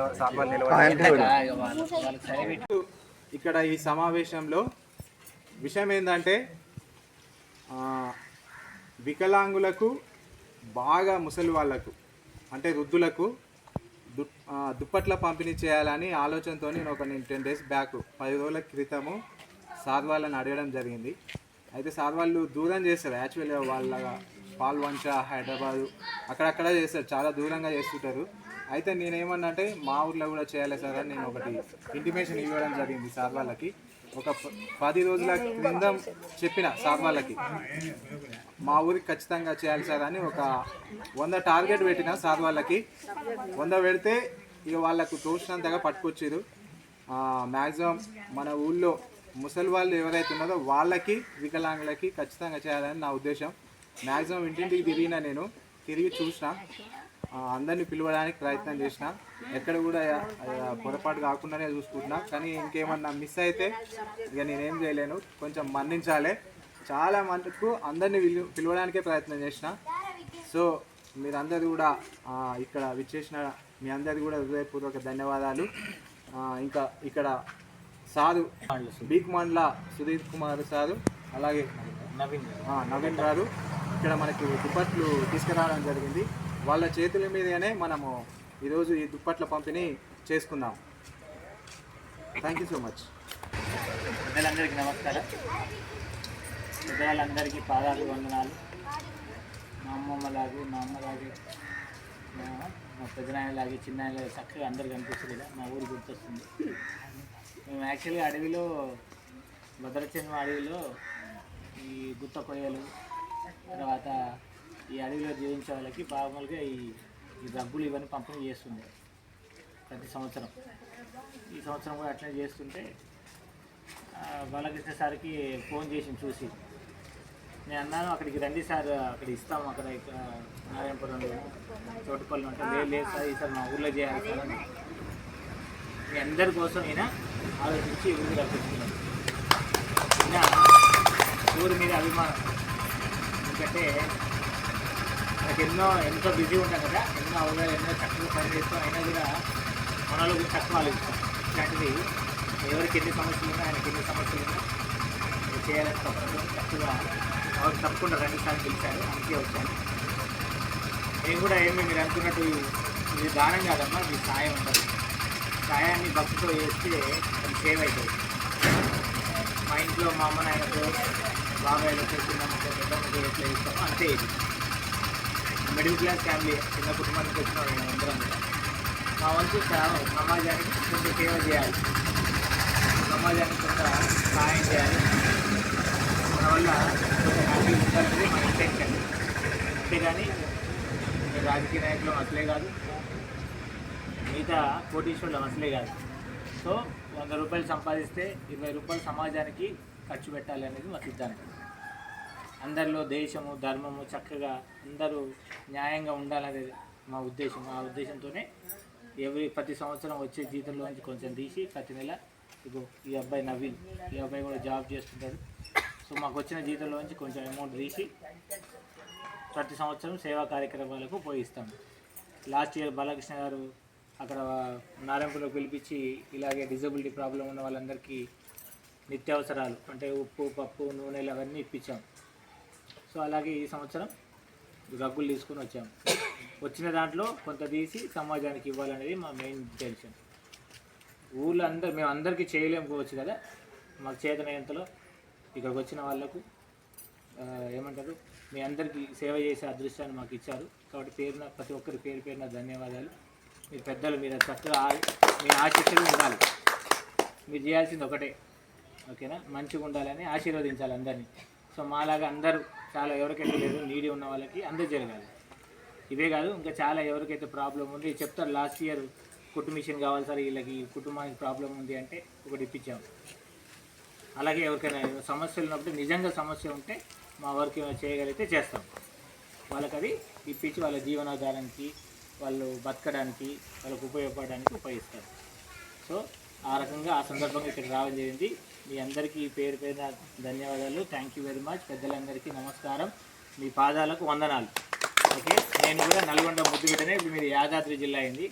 నిలవ సాల్వాలు నిలవ ఇక్కడ ఈ సమావేశంలో విషయం ఏంటంటే ఆ, వికలాంగులకు బాగా ముసలి వాళ్ళకు అంటే వృద్ధులకు దు ఆ, దుప్పట్ల పంపిణీ చేయాలని ఆలోచనతో నేను ఒక నేను టెన్ డేస్ బ్యాక్ పది రోజుల క్రితము సార్ వాళ్ళని అడగడం జరిగింది. అయితే సార్ వాళ్ళు దూరం చేస్తారు. యాక్చువల్గా వాళ్ళ పాల్వంచ హైదరాబాదు అక్కడక్కడ చేస్తారు. చాలా దూరంగా చేస్తుంటారు. అయితే నేనేమన్నా అంటే మా ఊర్లో కూడా చేయాలి సార్ అని నేను ఒకటి ఇంటిమేషన్ ఇవ్వడం జరిగింది సార్ వాళ్ళకి. ఒక పది రోజుల క్రింద చెప్పిన సార్ వాళ్ళకి. మా ఊరికి ఖచ్చితంగా చేయాలి సార్ అని ఒక వంద టార్గెట్ పెట్టిన సార్ వాళ్ళకి. వంద పెడితే ఇక వాళ్ళకు తోచినంతగా పట్టుకొచ్చారు మ్యాక్సిమం మన ఊళ్ళో ముసలి వాళ్ళు ఎవరైతే ఉన్నారో వాళ్ళకి వికలాంగులకి ఖచ్చితంగా చేయాలని నా ఉద్దేశం. మ్యాక్సిమం ఇంటింటికి తిరిగిన నేను తిరిగి చూసిన. అందరినీ పిలవడానికి ప్రయత్నం చేసిన. ఎక్కడ కూడా పొరపాటు కాకుండానే చూసుకుంటున్నా. కానీ ఇంకేమన్నా మిస్ అయితే ఇక నేనేం చేయలేను. కొంచెం మన్నించాలి. చాలా మటుకు అందరినీ పిలు పిలవడానికే ప్రయత్నం చేసిన. సో మీరందరు కూడా ఇక్కడ విచ్చేసిన మీ అందరికీ కూడా హృదయపూర్వక ధన్యవాదాలు. ఇంకా ఇక్కడ సారు బీక్ మండల సుధీర్ కుమార్ సారు అలాగే నవీన్ నవీన్ గారు. ఇక్కడ మనకి దుప్పట్లు తీసుకురావడం జరిగింది. వాళ్ళ చేతుల మీదనే మనము ఈరోజు ఈ దుప్పట్ల పంపిణీ చేసుకుందాం. థ్యాంక్ యూ సో మచ్ పెద్దలందరికీ నమస్కారం. పెద్దవాళ్ళందరికీ పాదాలు వందనాలు. మా అమ్మమ్మలాగే మా అమ్మలాగే మా- పెద్దనాయనలాగే చిన్నాయనలాగే చక్కగా అందరు కనిపిస్తుంది మా ఊరు గుర్తొస్తుంది. మేము యాక్చువల్గా అడవిలో భద్రచంద్ర అడవిలో ఈ గుత్త కొయ్యలు తర్వాత ఈ అడవిలో జీవించే వాళ్ళకి మామూలుగా ఈ ఈ డబ్బులు ఇవన్నీ పంపిణీ చేస్తుంది ప్రతి సంవత్సరం. ఈ సంవత్సరం కూడా అట్లనే చేస్తుంటే ఆ, బాలకృష్ణ సార్కి ఫోన్ చేసి చూసి. నేను అన్నాను అక్కడికి రండి సార్ అక్కడ ఇస్తాము అక్కడ ఇక్కడ నారాయణపురంలో చోటుపల్లి అంటే. లేదు లేదు సార్ ఈసారి మా ఊర్లో చేయాలి సార్ అని. మీ అందరి కోసం అయినా ఆలోచించి ఊరు రప్పించుకున్నాను ఊరి మీద అభిమానం. ఎందుకంటే మనకి ఎన్నో ఎంతో బిజీ ఉంటాం కదా ఎన్నో అవగాహన ఎన్నో చక్కగా పని చేస్తాం అయినా కూడా మనలో కూడా తక్కువ ఆలోచిస్తాం. ఇట్లాంటిది ఎవరికి ఎన్ని సమస్యలు ఉన్నా ఆయనకి ఎన్ని సమస్యలు ఉన్నా ఇది చేయాలని తప్పకుండా చక్కగా ఎవరు తప్పకుండా రెండుసార్లు పిలిచారు. అందుకే వచ్చాను. నేను కూడా ఏమి మీరు అనుకున్నట్టు ఇది దానం కాదమ్మా మీ సాయం ఉండదు సాయాన్ని భక్తితో చేస్తే అది సేవ్ అవుతుంది మా ఇంట్లో మా అమ్మ నాయనతో బాబాయ్లతో చిన్నమ్మతో పెద్దమ్మతో ఎట్లా ఇస్తామో అంతే ఇది. మిడిల్ క్లాస్ ఫ్యామిలీ చిన్న కుటుంబానికి వచ్చిన వాళ్ళం అందరం. మా వంతు సమాజానికి కొంత సేవ చేయాలి. సమాజానికి కొంత సహాయం చేయాలి. మన వల్ల కొంత హ్యాపీ ఉండాలనేది మన ఇంటెన్షన్ అంతేగాని రాజకీయ నాయకులు అసలే కాదు. మిగతా కోటీశ్వరులు అసలే కాదు. సో వంద రూపాయలు సంపాదిస్తే ఇరవై రూపాయలు సమాజానికి ఖర్చు పెట్టాలి అనేది మా సిద్ధాంతం. అందరిలో దేశము ధర్మము చక్కగా అందరూ న్యాయంగా ఉండాలనేది మా ఉద్దేశం. ఆ ఉద్దేశంతోనే ఎవరి ప్రతి సంవత్సరం వచ్చే జీతంలోంచి కొంచెం తీసి ప్రతి నెల ఇగో ఈ అబ్బాయి నవీన్ ఈ అబ్బాయి కూడా జాబ్ చేస్తుంటాడు. సో మాకు వచ్చిన జీతంలోంచి కొంచెం అమౌంట్ తీసి ప్రతి సంవత్సరం సేవా కార్యక్రమాలకు పోయిస్తాం లాస్ట్ ఇయర్ బాలకృష్ణ గారు అక్కడ నారాయణపురంలో పిలిపించి ఇలాగే డిజబిలిటీ ప్రాబ్లం ఉన్న వాళ్ళందరికీ నిత్యావసరాలు అంటే ఉప్పు పప్పు నూనెలు అవన్నీ ఇప్పించాం. సో అలాగే ఈ సంవత్సరం గగ్గులు తీసుకొని వచ్చాం. వచ్చిన దాంట్లో కొంత తీసి సమాజానికి ఇవ్వాలనేది మా మెయిన్ ఇంటెన్షన్ ఊళ్ళో అందరు మేము అందరికీ చేయలేకపోవచ్చు కదా. మాకు చేతనైనంతలో ఇక్కడికి వచ్చిన వాళ్ళకు ఏమంటారు మీ అందరికీ సేవ చేసే అదృష్టాన్ని మాకు ఇచ్చారు. కాబట్టి పేరున ప్రతి ఒక్కరి పేరు పేరున ధన్యవాదాలు. మీ పెద్దలు మీరు చక్కగా ఆ- మీ ఆశీస్సులు ఉండాలి. మీరు చేయాల్సింది ఒకటే. ఓకేనా? మంచిగా ఉండాలని ఆశీర్వదించాలి అందరినీ. సో మాలాగా అందరూ చాలా ఎవరికైతే లేదు నీడి ఉన్న వాళ్ళకి అందరూ ఇవే కాదు ఇంకా చాలా ఎవరికైతే ప్రాబ్లం ఉంది చెప్తారు లాస్ట్ ఇయర్ కుట్టు మిషన్ కావాలి సార్ వీళ్ళకి కుటుంబానికి ప్రాబ్లం ఉంది అంటే ఒకటి ఇప్పించాము. అలాగే ఎవరికైనా సమస్యలు ఉన్నప్పుడు నిజంగా సమస్య ఉంటే మా వర్క్ ఏమైనా చేయగలిగితే చేస్తాం. వాళ్ళకి అది ఇప్పించి వాళ్ళ జీవనాధారానికి వాళ్ళు బతకడానికి వాళ్ళకు ఉపయోగపడడానికి ఉపయోగిస్తారు. సో ఆ రకంగా ఆ సందర్భంగా ఇక్కడ రావడం జరిగింది. మీ అందరికీ పేరు పేరున ధన్యవాదాలు. థ్యాంక్ యూ వెరీ మచ్ పెద్దలందరికీ నమస్కారం. మీ పాదాలకు వందనాలు. ఓకే? నేను కూడా నల్గొండ ముద్దు బిడ్డనే ఇప్పుడు మీరు యాదాద్రి జిల్లా అయింది.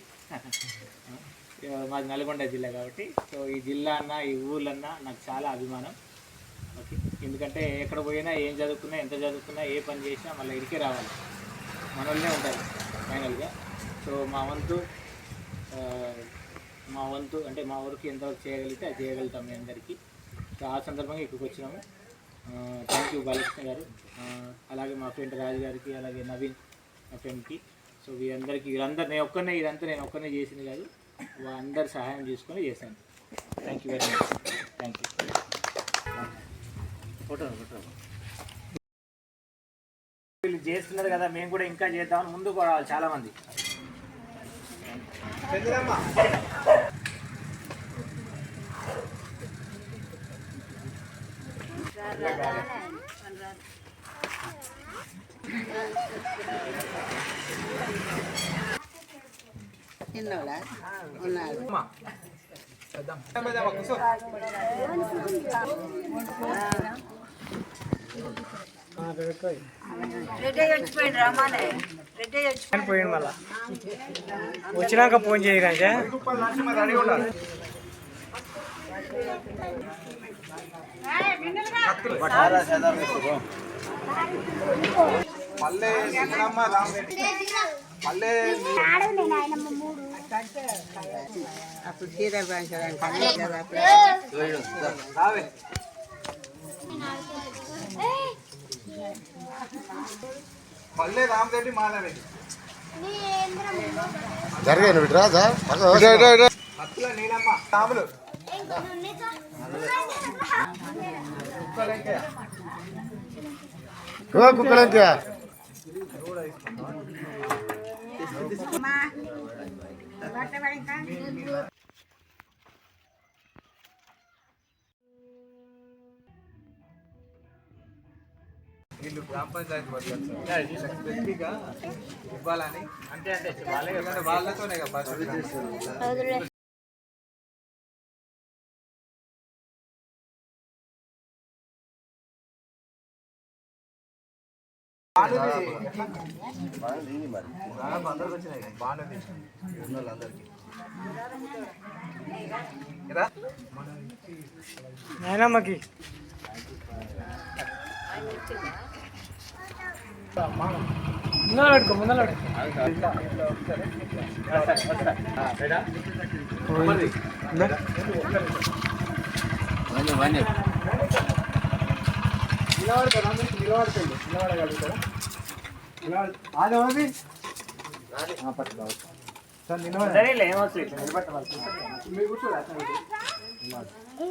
మాది నల్గొండ జిల్లా కాబట్టి. సో ఈ జిల్లా అన్న ఈ ఊర్లన్నా నాకు చాలా అభిమానం. ఓకే? ఎందుకంటే ఎక్కడ పోయినా ఏం చదువుకున్నా ఎంత చదువుకున్నా ఏ పని చేసినా మళ్ళీ ఇడికే రావాలి. మన వాళ్ళే ఉంటారు ఫైనల్గా. సో మా వంతు మా వంతు అంటే మా ఊరికి ఎంతవరకు చేయగలిగితే అది చేయగలుగుతాం మీ అందరికీ. ఆ సందర్భంగా ఇక్కడికి వచ్చినాము. థ్యాంక్ యూ బాలకృష్ణ గారు. అలాగే మా ఫ్రెండ్ రాజు గారికి అలాగే నవీన్ మా ఫ్రెండ్కి సో వీరందరికీ వీరందరూ నేను ఒక్కనే ఇదంతా నేను ఒక్కనే చేసింది కాదు. అందరు సహాయం తీసుకొని చేశాను. Thank you very much thank you photo photo. వీళ్ళు చేస్తున్నారు కదా మేము కూడా ఇంకా చేద్దామని ముందుకు రావాలి చాలామంది. చిన్నోడా ఉన్నాడు పోయింది మళ్ళా వచ్చినాక ఫోన్ చేయకంటే మళ్ళీ చిన్నమ్మ రామరెడ్డి మళ్ళీ అప్పుడు చీర పంచడానికి కదా అప్పుడు రావే మళ్ళీ రామరెడ్డి మాలారెడ్డి రాజా? అత్తుల నీలమ్మ రాములు కుక్కలంకే వీళ్ళు గ్రామ పంచాయతీ వర్కర్స్ సార్ స్పెసిఫిక్గా ఇవ్వాలని అంతే అంటే వాళ్ళే ఎందుకంటే వాళ్ళతోనే కదా నాయనమ్మకి ముందర పెట్టుకో ముందర పెట్టుకో సార్ నిలబడి సరేలే ఏమవుతుంది ఇట్లా నిలబెట్టవాలి మీరు కూర్చోరా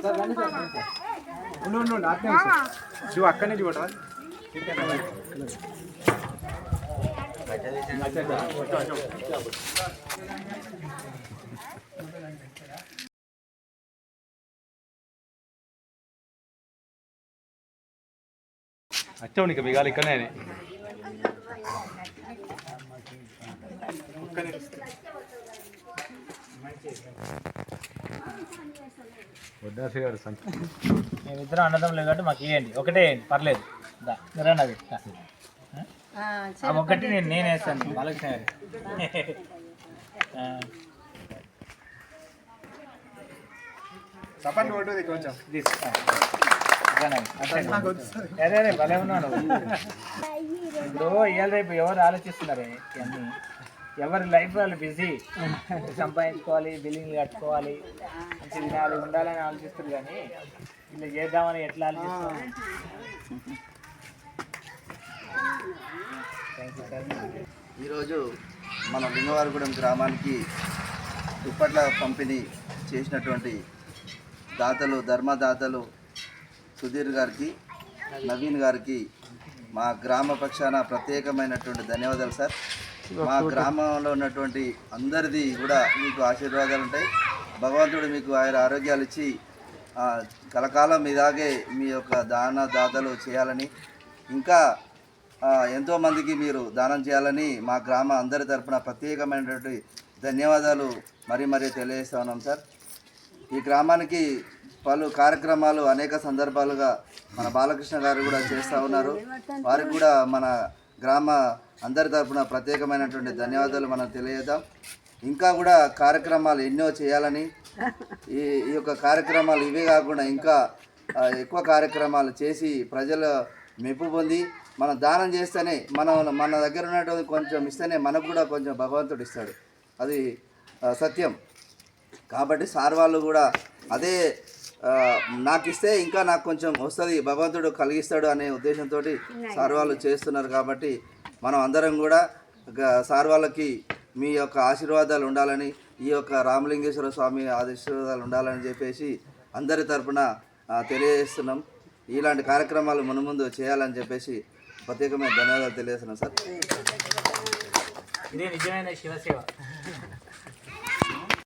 సార్ రండి సార్ రండి సార్ ఉండు ఉండు ఉండు అట్నే ఉండు వచ్చావు నీకు మిగాలి ఇక్కడనే వడ్డాసి గారు సంత మేమిద్దరం అన్నదం లేదు కాబట్టి మాకు ఇవ్వండి ఒకటే వేయండి పర్లేదు. దా. అది ఒకటి నేను నేను వేస్తాను. బాలకృష్ణ గారు. చప్పండి కొంచెం తీసుకో. అది. భలే ఉన్నాను ఇప్పుడు ఇవాళ రేపు ఎవరు ఆలోచిస్తున్నారు ఇవన్నీ? ఎవరి లైఫ్ వాళ్ళు బిజీ. సంపాదించుకోవాలి బిల్డింగ్లు కట్టుకోవాలి మంచి తినాలి ఉండాలని ఆలోచిస్తారు కానీ ఇలా చేద్దామని ఎట్లా ఆలోచిస్తారు ఈరోజు మన లింగవారిగూడెం గ్రామానికి దుప్పట్ల పంపిణీ చేసినటువంటి దాతలు ధర్మదాతలు సుధీర్ గారికి నవీన్ గారికి మా గ్రామ పక్షాన ప్రత్యేకమైనటువంటి ధన్యవాదాలు సార్. మా గ్రామంలో ఉన్నటువంటి అందరిది కూడా మీకు ఆశీర్వాదాలు ఉంటాయి. భగవంతుడు మీకు ఆయన ఆరోగ్యాలు ఇచ్చి కలకాలం ఇలాగే మీ యొక్క దాన దాతలు చేయాలని ఇంకా ఎంతోమందికి మీరు దానం చేయాలని మా గ్రామ అందరి తరపున ప్రత్యేకమైనటువంటి ధన్యవాదాలు మరీ మరీ తెలియజేస్తా ఉన్నాం సార్. ఈ గ్రామానికి పలు కార్యక్రమాలు అనేక సందర్భాలుగా మన బాలకృష్ణ గారు కూడా చేస్తూ ఉన్నారు. వారికి కూడా మన గ్రామ అందరి తరపున ప్రత్యేకమైనటువంటి ధన్యవాదాలు మనం తెలియదాం ఇంకా కూడా కార్యక్రమాలు ఎన్నో చేయాలని ఈ ఈ యొక్క కార్యక్రమాలు ఇవే కాకుండా ఇంకా ఎక్కువ కార్యక్రమాలు చేసి ప్రజల మెప్పు పొంది మనం దానం చేస్తేనే మనం మన దగ్గర ఉన్నటువంటి కొంచెం ఇస్తేనే మనకు కూడా కొంచెం భగవంతుడు ఇస్తాడు. అది సత్యం. కాబట్టి సార్ వాళ్ళు కూడా అదే నాకు ఇస్తే ఇంకా నాకు కొంచెం వస్తుంది భగవంతుడు కలిగిస్తాడు అనే ఉద్దేశంతో సార్ వాళ్ళు చేస్తున్నారు కాబట్టి మనం అందరం కూడా సార్ వాళ్ళకి మీ యొక్క ఆశీర్వాదాలు ఉండాలని ఈ యొక్క రామలింగేశ్వర స్వామి ఆశీర్వాదాలు ఉండాలని చెప్పేసి అందరి తరపున తెలియజేస్తున్నాం. ఇలాంటి కార్యక్రమాలు మునుముందు చేయాలని చెప్పేసి ప్రత్యేకమైన ధన్యవాదాలు తెలియజేస్తున్నాం సార్. ఇదే నిజమైన శివసేవ.